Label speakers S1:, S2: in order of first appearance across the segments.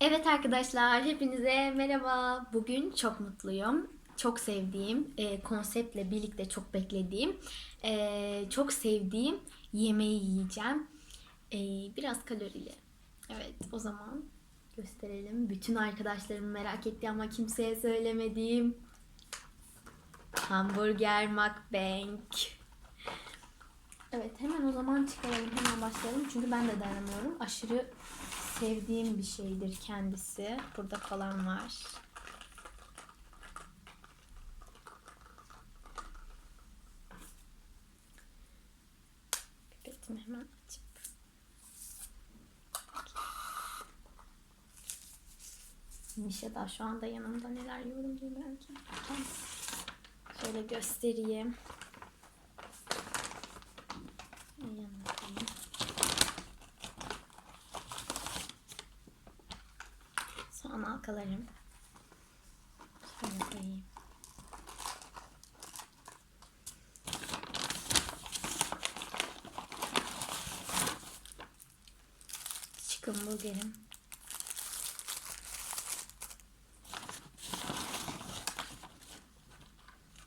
S1: Evet arkadaşlar, hepinize merhaba. Bugün çok mutluyum. Çok sevdiğim, e, konseptle birlikte çok beklediğim, e, çok sevdiğim yemeği yiyeceğim. E, biraz kalorili. Evet, o zaman gösterelim. Bütün arkadaşlarım merak etti ama kimseye söylemediğim hamburger mukbang. Evet, hemen o zaman çıkaralım, hemen başlayalım. Çünkü ben de dayanamıyorum. Aşırı sevdiğim bir şeydir kendisi. Burada kalan var. Pipetimi hemen açıp. Mişa da şu anda yanımda neler yiyorum bilmiyorum ki. Şöyle göstereyim. Yanına Soğan halkalarım. Şöyle koyayım. Chicken burgerim.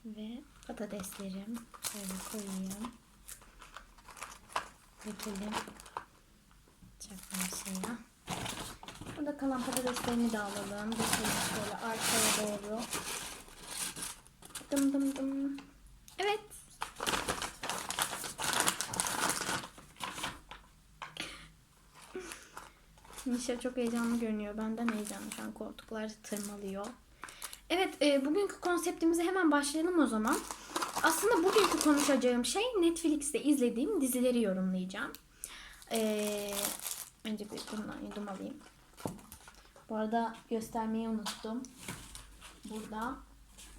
S1: Ve patateslerim. Şöyle koyayım. Dökelim. Çakma şeye. Kalan patateslerini de alalım. Dökelim şöyle arkaya doğru. Dım dım dım. Evet. Nişa çok heyecanlı görünüyor. Benden heyecanlı. Şu an koltuklar tırmalıyor. Evet, e, bugünkü konseptimize hemen başlayalım o zaman. Aslında bugünkü konuşacağım şey Netflix'te izlediğim dizileri yorumlayacağım. E, önce bir bundan yudum alayım. Bu arada göstermeyi unuttum. Burada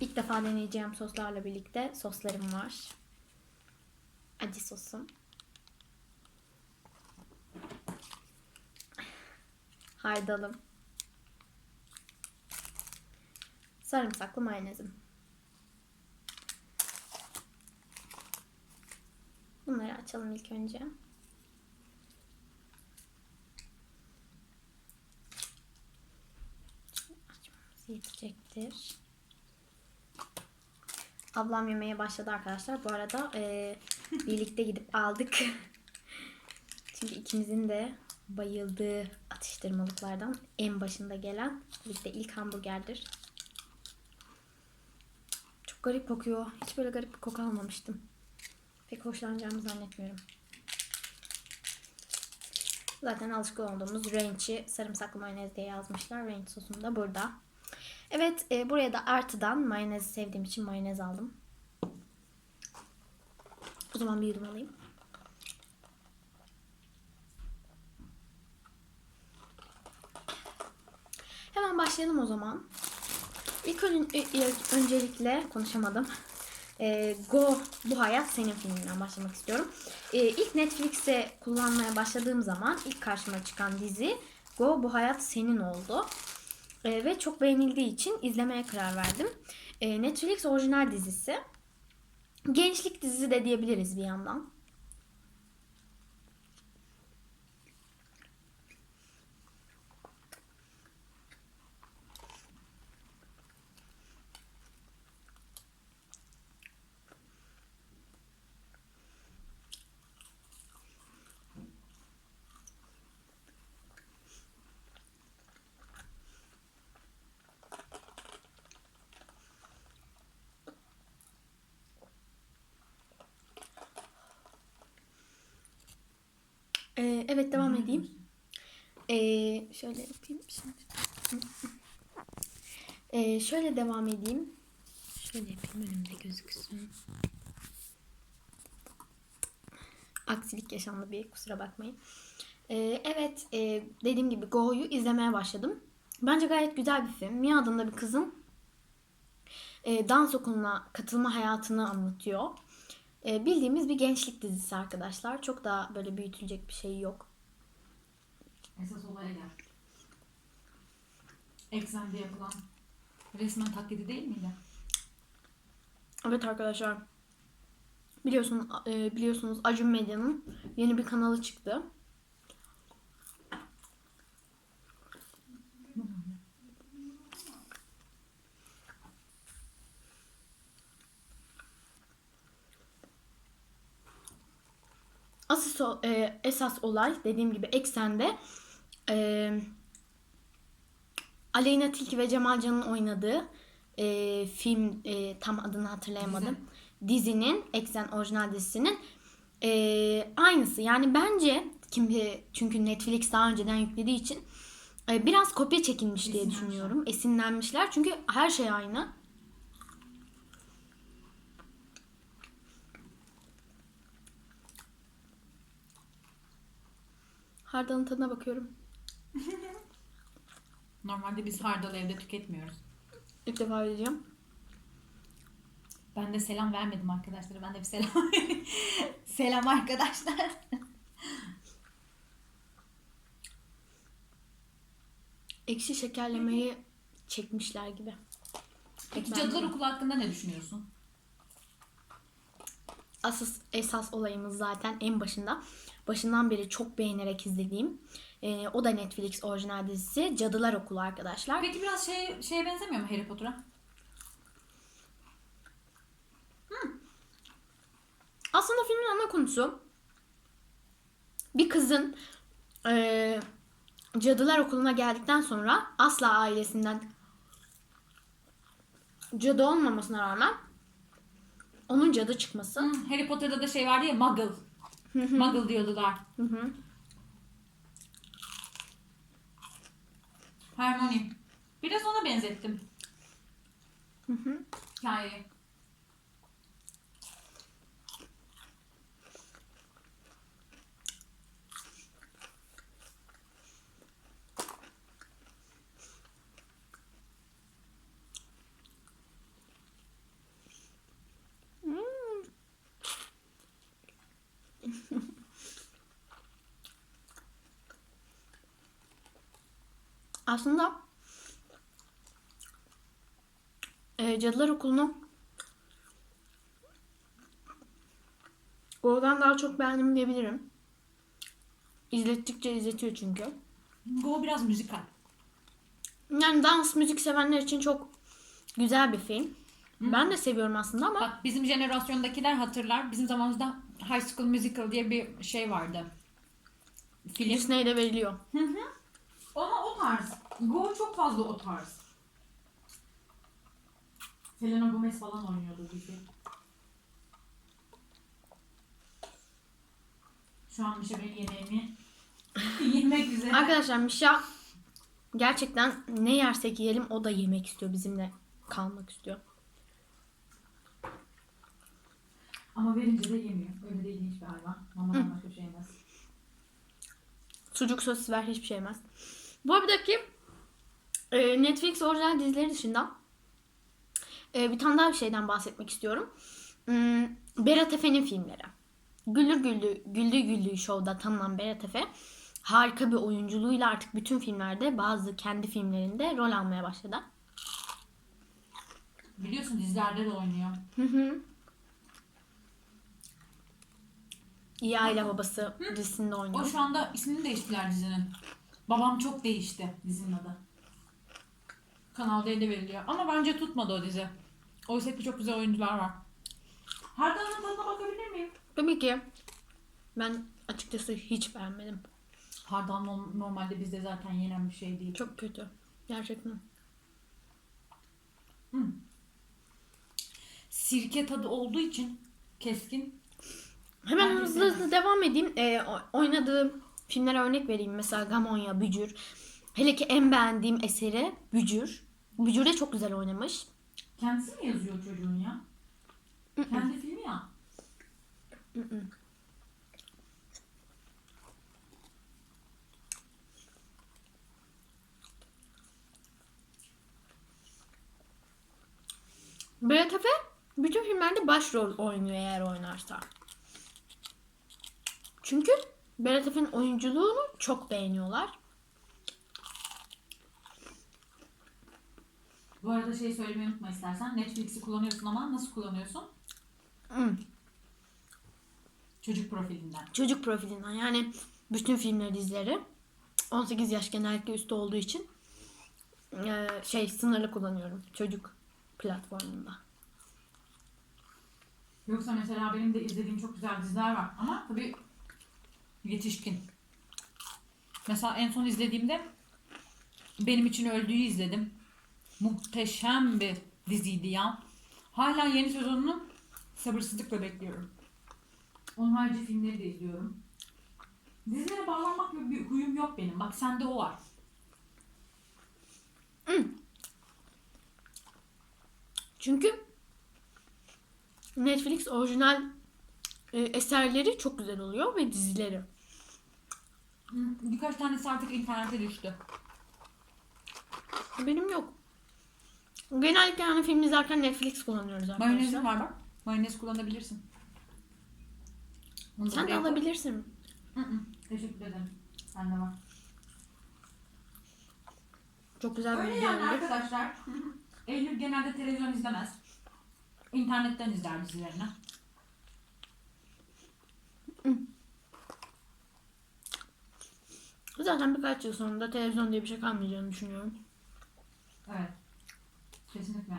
S1: ilk defa deneyeceğim soslarla birlikte soslarım var. Acı sosum. Hardalım. Sarımsaklı mayonezim. Bunları açalım ilk önce. Yetecektir. Ablam yemeye başladı arkadaşlar. Bu arada e, birlikte gidip aldık. Çünkü ikimizin de bayıldığı atıştırmalıklardan en başında gelen birlikte ilk hamburgerdir. Çok garip kokuyor. Hiç böyle garip bir koku almamıştım. Pek hoşlanacağımı zannetmiyorum. Zaten alışık olduğumuz ranch'i sarımsaklı mayonez diye yazmışlar. Ranch sosum da burada. Evet e, buraya da artıdan mayonez sevdiğim için mayonez aldım. O zaman bir yudum alayım. Hemen başlayalım o zaman. İlk ön- e, e, öncelikle konuşamadım. E, Go Bu Hayat Senin filminden başlamak istiyorum. E, ilk Netflix'te kullanmaya başladığım zaman ilk karşıma çıkan dizi Go Bu Hayat Senin oldu. E, ve çok beğenildiği için izlemeye karar verdim. E, Netflix orijinal dizisi. Gençlik dizisi de diyebiliriz bir yandan. E, evet devam edeyim. E, şöyle yapayım şimdi. E, şöyle devam edeyim. Şöyle yapayım önümde gözüksün. Aksilik yaşandı bir kusura bakmayın. Ee, evet e, dediğim gibi Go'yu izlemeye başladım. Bence gayet güzel bir film. Mia adında bir kızın e, dans okuluna katılma hayatını anlatıyor. E, bildiğimiz bir gençlik dizisi arkadaşlar. Çok da böyle büyütülecek bir şey yok.
S2: Esas olaya gel. Eksemde yapılan resmen taklidi değil miydi?
S1: Evet arkadaşlar. Biliyorsun, e, biliyorsunuz Acun Medya'nın yeni bir kanalı çıktı. Asıl e, esas olay dediğim gibi eksende e, Aleyna Tilki ve Cemal Can'ın oynadığı e, film e, tam adını hatırlayamadım. Dizinin eksen orijinal dizisinin e, aynısı. Yani bence kimse çünkü Netflix daha önceden yüklediği için e, biraz kopya çekilmiş diye düşünüyorum. Esinlenmişler. Çünkü her şey aynı. Hardalın tadına bakıyorum.
S2: Normalde biz hardalı evde tüketmiyoruz.
S1: İlk defa yiyeceğim.
S2: Ben de selam vermedim arkadaşlara. Ben de bir selam Selam arkadaşlar.
S1: Ekşi şekerlemeyi çekmişler gibi.
S2: Peki
S1: Pek
S2: Cadılar. Okulu hakkında ne düşünüyorsun?
S1: Asıl esas olayımız zaten en başında. Başından beri çok beğenerek izlediğim. e, o da Netflix orijinal dizisi Cadılar Okulu arkadaşlar.
S2: Peki biraz şey şeye benzemiyor mu Harry Potter'a?
S1: Aslında filmin ana konusu bir kızın e, Cadılar Okulu'na geldikten sonra asla ailesinden cadı olmamasına rağmen onun cadı çıkması.
S2: Hı, Harry Potter'da da şey vardı ya Muggle. Muggle diyordular.
S1: Hı hı.
S2: Hermione. Biraz ona benzettim
S1: Hı hı.
S2: hikayeyi.
S1: Aslında e, Cadılar Okulu'nu oradan daha çok beğendim diyebilirim. İzlettikçe izletiyor çünkü.
S2: Bu biraz müzikal.
S1: Yani dans müzik sevenler için çok güzel bir film. Ben de seviyorum aslında ama
S2: Bak bizim jenerasyondakiler hatırlar. Bizim zamanımızda High School Musical diye bir şey vardı. Film.
S1: Disney'de veriliyor.
S2: Ama o tarz. Go çok fazla o tarz. Selena Gomez falan oynuyordu dizi. Şu an bir şey benim yemeğimi yemek üzere.
S1: Arkadaşlar Mişa gerçekten ne yersek yiyelim o da yemek istiyor. Bizimle kalmak istiyor.
S2: Ama verince de yemiyor. Öyle de ilginç bir hayvan. Mamadan başka bir şey yemez.
S1: Sucuk sosis ver hiçbir şey yemez. Bu aradaki e, Netflix orijinal dizileri dışında e, bir tane daha bir şeyden bahsetmek istiyorum. Hmm, Berat Efe'nin filmleri. Güldür Güldü, Güldü Güldü Show'da tanınan Berat Efe harika bir oyunculuğuyla artık bütün filmlerde bazı kendi filmlerinde rol almaya başladı.
S2: Biliyorsun dizilerde de oynuyor.
S1: Hı hı. İyi Aile Babası dizisinde
S2: O
S1: oynuyor.
S2: şu anda ismini değiştiler dizinin. Babam çok değişti dizinin adı. Kanal D'de veriliyor. Ama bence tutmadı o dizi. Oysa ki çok güzel oyuncular var. Hardal'ın tadına bakabilir miyim?
S1: Tabii ki ben açıkçası hiç beğenmedim.
S2: Hardal no- normalde bizde zaten yenen bir şey değil.
S1: Çok kötü. Gerçekten.
S2: Sirke tadı olduğu için keskin.
S1: Hemen hızlı hızlı devam edeyim. Ee, o- oynadığım filmlere örnek vereyim. Mesela Gamonya, Bücür. Hele ki en beğendiğim eseri Bücür. Bücür de çok güzel oynamış.
S2: Kendisi mi yazıyor çocuğun ya? Kendi filmi ya.
S1: Berat Efe bütün filmlerde başrol oynuyor eğer oynarsa. Çünkü Berat Efe'nin oyunculuğunu çok beğeniyorlar.
S2: Bu arada şey söylemeyi unutma istersen. Netflix'i kullanıyorsun ama nasıl kullanıyorsun?
S1: Hmm.
S2: Çocuk profilinden.
S1: Çocuk profilinden yani bütün filmleri dizileri 18 yaş genellikle üstü olduğu için eee, şey sınırlı kullanıyorum çocuk platformunda.
S2: Yoksa mesela benim de izlediğim çok güzel diziler var. Ama tabii Yetişkin. Mesela en son izlediğimde benim için öldüğü izledim. Muhteşem bir diziydi ya. Hala yeni sezonunu sabırsızlıkla bekliyorum. Onun harici filmleri de izliyorum. Dizilere bağlanmak gibi bir huyum yok benim. Bak sende o var.
S1: Çünkü Netflix orijinal e, eserleri çok güzel oluyor ve dizileri.
S2: Birkaç tanesi artık internete düştü.
S1: Benim yok. Genellikle yani film izlerken Netflix kullanıyoruz arkadaşlar.
S2: Mayonezim var bak. Mayonez kullanabilirsin. Onu
S1: Sen de alabilirsin.
S2: Hı hı, Teşekkür ederim. Sende var.
S1: Çok güzel bir
S2: Öyle
S1: video
S2: yani
S1: oldu.
S2: arkadaşlar. Eylül genelde televizyon izlemez. İnternetten izler dizilerini.
S1: Zaten birkaç yıl sonunda televizyon diye bir şey kalmayacağını düşünüyorum.
S2: Evet. Kesinlikle.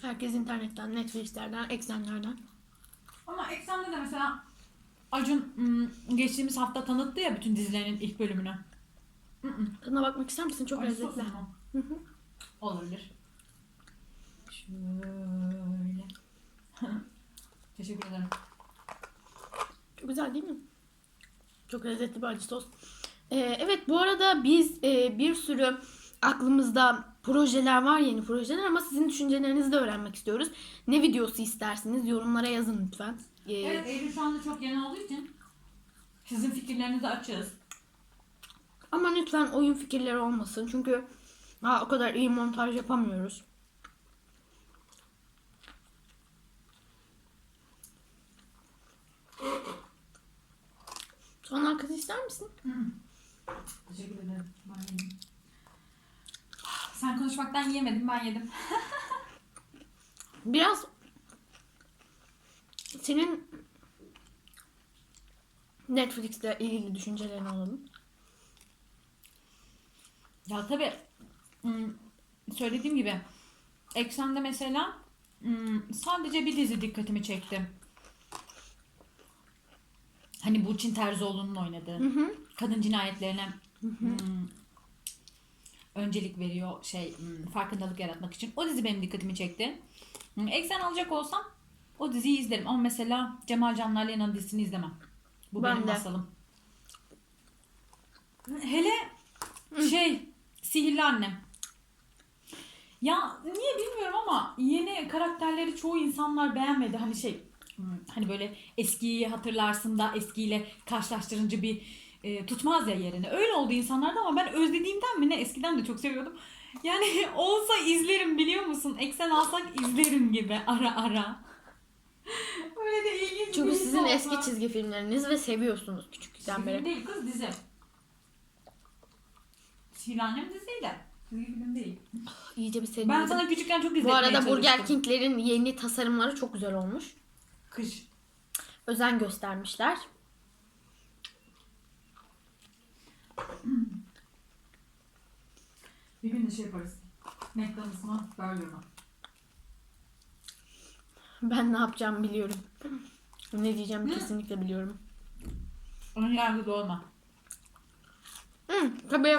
S1: Herkes internetten, Netflix'lerden, eksenlerden.
S2: Ama Eksen'de de mesela Acun ım, geçtiğimiz hafta tanıttı ya bütün dizilerinin ilk bölümünü. Hı.
S1: Tadına bakmak ister misin? Çok
S2: Acı
S1: lezzetli.
S2: sos mu?
S1: Hı hı.
S2: Olabilir. Şöyle. Teşekkür ederim.
S1: Çok güzel değil mi? Çok lezzetli bir acı sos. Ee, evet bu arada biz e, bir sürü aklımızda projeler var yeni projeler ama sizin düşüncelerinizi de öğrenmek istiyoruz. Ne videosu istersiniz yorumlara yazın lütfen. Ee,
S2: Evet Eylül şu anda çok yeni olduğu için sizin fikirlerinizi açığız.
S1: Ama lütfen oyun fikirleri olmasın çünkü ha, o kadar iyi montaj yapamıyoruz. Son arkası ister misin?
S2: Teşekkür ederim. Ben yedim. Sen konuşmaktan yiyemedim ben yedim.
S1: Biraz senin Netflix'le ilgili düşüncelerini alalım.
S2: Ya tabii ım, söylediğim gibi Eksen'de mesela ım, sadece bir dizi dikkatimi çekti. Hani Burçin Terzioğlu'nun oynadığı.
S1: Hı hı.
S2: Kadın cinayetlerine ım, öncelik veriyor şey ım, farkındalık yaratmak için. O dizi benim dikkatimi çekti. Hı, Eksen alacak olsam o diziyi izlerim ama mesela Cemal Canlar Lena'nın dizisini izlemem. Bu
S1: Ben
S2: benim
S1: de.
S2: masalım. Hele şey Sihirli Annem. Ya niye bilmiyorum ama yeni karakterleri çoğu insanlar beğenmedi. Hani şey hmm, hani böyle eskiyi hatırlarsın da eskiyle karşılaştırınca bir e, tutmaz ya yerini. Öyle oldu insanlarda ama ben özlediğimden mi ne eskiden de çok seviyordum. Yani olsa izlerim biliyor musun? Eksen alsak izlerim gibi ara ara. Öyle de ilginç
S1: Çünkü
S2: bir
S1: sizin
S2: oldu.
S1: eski çizgi filmleriniz ve seviyorsunuz küçüklükten
S2: Film
S1: beri.
S2: değil kız dizi. Sihirli Annem diziydi. Çizgi film değil.
S1: İyice bir seri.
S2: Ben sana küçükken çok izletmeye
S1: Bu arada Burger
S2: çalıştım.
S1: King'lerin yeni tasarımları çok güzel olmuş.
S2: Kış.
S1: Özen göstermişler.
S2: Bir gün de şey yaparız. McDonald's mı? Burger mı?
S1: Ben ne yapacağımı biliyorum. Ne diyeceğimi kesinlikle biliyorum.
S2: Onun yargıda olma.
S1: Hı, tabii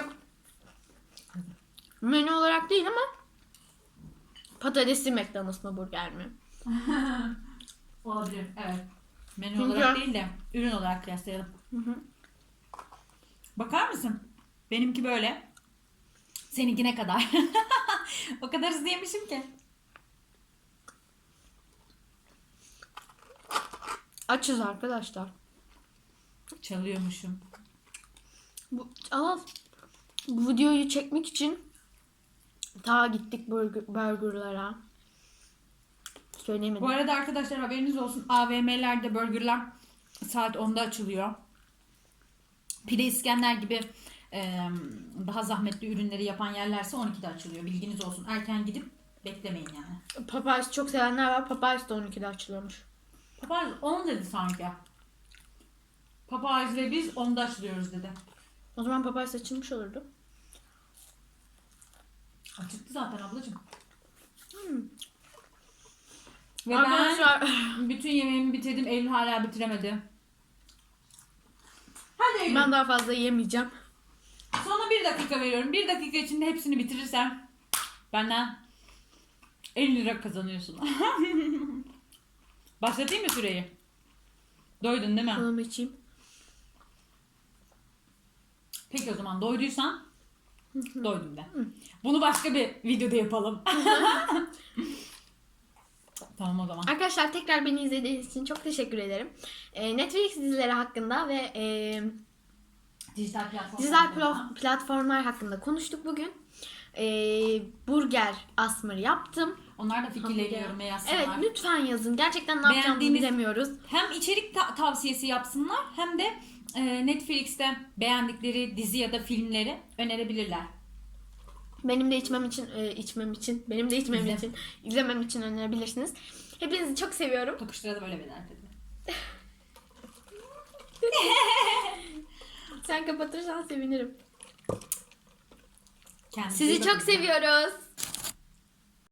S1: menü olarak değil ama patatesli McDonald's mı burger mi?
S2: Olabilir. Evet. Menü
S1: Çünkü-
S2: olarak değil de ürün olarak kıyaslayalım.
S1: Hı hı.
S2: Bakar mısın? Benimki böyle. Seninki ne kadar? o kadar hızlı yemişim ki.
S1: Açız arkadaşlar.
S2: Çalıyormuşum.
S1: Bu, al. Bu videoyu çekmek için ta gittik burger, burgerlara. Söyleyemedim.
S2: Bu arada arkadaşlar haberiniz olsun. AVM'lerde burgerlar saat 10'da açılıyor. Pide İskender gibi e, daha zahmetli ürünleri yapan yerlerse 12'de açılıyor. Bilginiz olsun. Erken gidip beklemeyin yani.
S1: Popeyes çok sevenler var. Popeyes de 12'de açılıyormuş.
S2: Papaz 10 dedi sanki. Papaz ve biz 10'da açılıyoruz dedi.
S1: O zaman Popeyes açılmış olurdu.
S2: Açıktı zaten ablacığım.
S1: Hmm.
S2: Ve
S1: Arkadaşlar
S2: ben bütün yemeğimi bitirdim. Eylül hala bitiremedi. Hadi Eylül.
S1: Ben daha fazla yemeyeceğim.
S2: Sana bir dakika veriyorum. Bir dakika içinde hepsini bitirirsen benden 50 lira kazanıyorsun. Başlatayım mı süreyi? Doydun değil mi?
S1: Kolamı içeyim.
S2: Peki o zaman doyduysan doydum de. Bunu başka bir videoda yapalım. tamam o zaman.
S1: Arkadaşlar tekrar beni izlediğiniz için çok teşekkür ederim. Ee, Netflix dizileri hakkında ve e,
S2: Dijital platform.
S1: dijital platformlar hakkında konuştuk bugün. Ee, burger asmır yaptım.
S2: Onlar da fikirlerini
S1: Hamburger.
S2: yoruma yazsınlar.
S1: Evet lütfen yazın. Gerçekten ne yapacağımızı
S2: Beğendiğiniz-
S1: bilemiyoruz.
S2: Hem içerik ta- tavsiyesi yapsınlar hem de e, Netflix'te beğendikleri dizi ya da filmleri önerebilirler.
S1: Benim de içmem için, e, içmem için, benim de içmem
S2: İzle.
S1: için, izlemem için önerebilirsiniz. Hepinizi çok seviyorum.
S2: Böyle veda edelim.
S1: Sen kapatırsan sevinirim.
S2: Kendinize iyi
S1: Sizi çok seviyoruz.